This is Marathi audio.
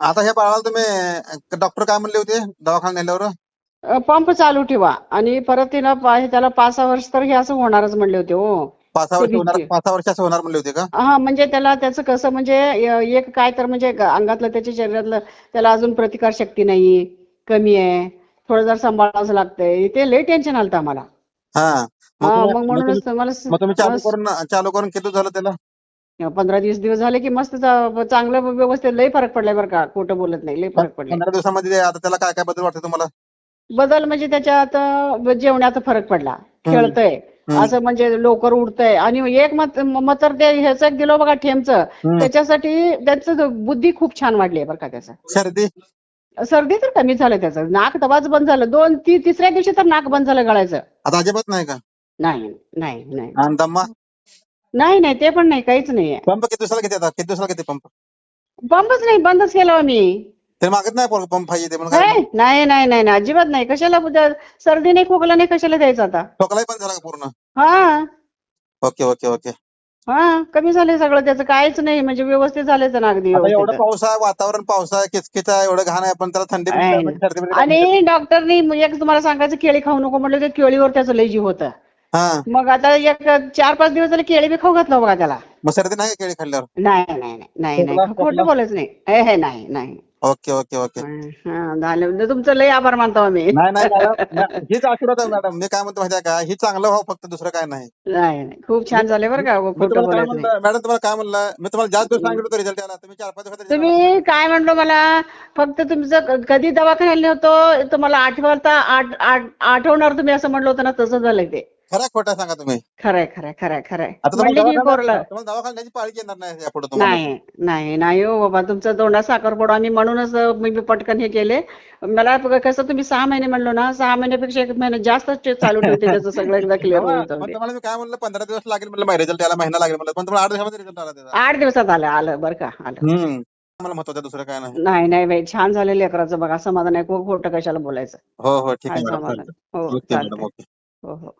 आता हे बाळाला तुम्ही डॉक्टर काय म्हणले होते दवाखान्यात नेल्यावर? पंप चालू ठेवा. आणि परत तिला त्याला पाच सहा वर्ष तर हे असं होणारच म्हणले होते हो. पाच सहा वर्ष होणार भीती. पाच सहा वर्षाचं होणार म्हणले होते का? हा म्हणजे त्याला त्याचं कसं म्हणजे एक काय तर म्हणजे अंगातलं त्याच्या शरीरातलं त्याला अजून प्रतिकार शक्ती नाही कमी आहे. थोडं जर सांभाळावं लागतंय. ते लय टेन्शन आलं आम्हाला. हा. मग म्हणूनच तुम्ही- तुम्हाला चालू करून चालू करून किती झालं त्याला? पंधरा वीस दिवस झाले की मस्त चांगलं व्यवस्थित लय फरक पडलाय बरं का. खोटं बोलत नाही लय फरक पडलाय. पंधरा दिवसामध्ये आता त्याला काय काय बदल वाटतं तुम्हाला? बदल म्हणजे त्याच्यात जेवणात फरक पडला. खेळतय. असं म्हणजे लवकर उठतंय आणि एक मत म- तर ते ह्याचं एक दिलं बघा ठेमचं. त्याच्यासाठी त्याचं बुद्धी खूप छान वाढली आहे बरं का त्याचं. सर्दी? सर्दी तर कमी झालं त्याचं. नाक दबाच बंद झालं. दोन ती तिसऱ्या दिवशी तर नाक बंद झालं गळायचं. आता अजिबात नाही का? नाही नाही नाही. नाही नाही ते पण नाही काहीच नाहीये. पंप किती दिवसाला किती येतात किती दिवसाला किती पंप? पंपच नाही बंदच केला आम्ही ते मागत नाही पोरं पंप पाहिजे ते म्हणून काय? नाही नाही नाही नाही नाही, अजिबात नाही. कशाला उद्या सर्दी नाही खोकला नाही कशाला द्यायचं आता? ठोकलाही पण झाला का पूर्ण? हा. Okay okay okay. हा कमी झालंय सगळं त्याचं. काहीच नाही म्हणजे व्यवस्थित झालंय ना अगदी आता एवढं पाऊस आहे वातावरण पाऊस आहे किचकिच आहे एवढं घाण आहे पण त्याला थंडी आहे. सर्दी काय आणि डॉक्टरनी एक तुम्हाला सांगायचं केळी खाऊ नको म्हणलं ते केळीवर त्याचं लय जीव होतं. हा. मग आता एक चार पाच दिवस झाले केळी बी खाऊ घातलं बघा त्याला. मग सर्दी नाही का केळी खाल्ल्यावर? नाही नाही नाही नाही? खोटं बोलायचं नाही. हे हे नाही नाही. Okay okay okay. हा झालं. म्हणजे तुमचं लय आभार मानतो आम्ही. नाही नाही मॅडम. हीच आशीर्वाद आहे मॅडम. मी काय म्हणतो माहिती आहे का? ही चांगलं व्हावं फक्त दुसरं काय नाही. नाही नाही. खूप छान झाले बरं का मी खोटं तुम्हाला काय बोलायचं नाही. म्हणलं मॅडम तुम्हाला काय म्हणलं? मी तुम्हाला जास्त दिवस सांगितलं होतं रिझल्ट यायला. तुम्ही चार पाच दिवसात result आला. तुम्ही काय म्हणलो मला? फक्त तुमचं क- कधी दवाखान्यात होतो तुम्हाला आठवता आठ आठ आठवणार तुम्ही असं म्हणलं होतं ना तसं झालंय ते. खरं खोटं सांगा तुम्ही. खरंय खरंय खरंय खरंय. आता तुम्हाला म्हणले मी दवाखान्यात- पोरला तुम्हाला दवाखान्याची पाळी येणार नाही यापुढे तुम्हाला. नाही नाही नाही हो बाबा. तुमचं तोंडात साखर पडू आम्ही म्हणूनच मी पटकन हे केले. मला प- कसं तुम्ही सहा महिने म्हणलो ना सहा महिन्यापेक्षा एक महिना जास्त ते चालू ठेवते त्याचं सगळं एकदा क्लिअर होऊन पण जाऊ दे. तुम्हाला मी काय म्हणलं पंधरा दिवस लागेल म्हणलं रिझल्ट यायला महिना लागेल म्हणलं. पण तुम्हाला आठ दिवसामध्ये रिझल्ट आला त्याचा. आठ दिवसात आलं आलं बरं का आलं. हम्म. मला महत्वाचं दुसरं काय नाही. नाही नाही बाई छान झालं लेकराचं बघा. समाधान आहे. खूप खोटं कशाला बोलायचं. हो हो ठीक आहे हाय मॅडम. समाधान. हो ओके मॅडम चालतंय. ओके. हो हो.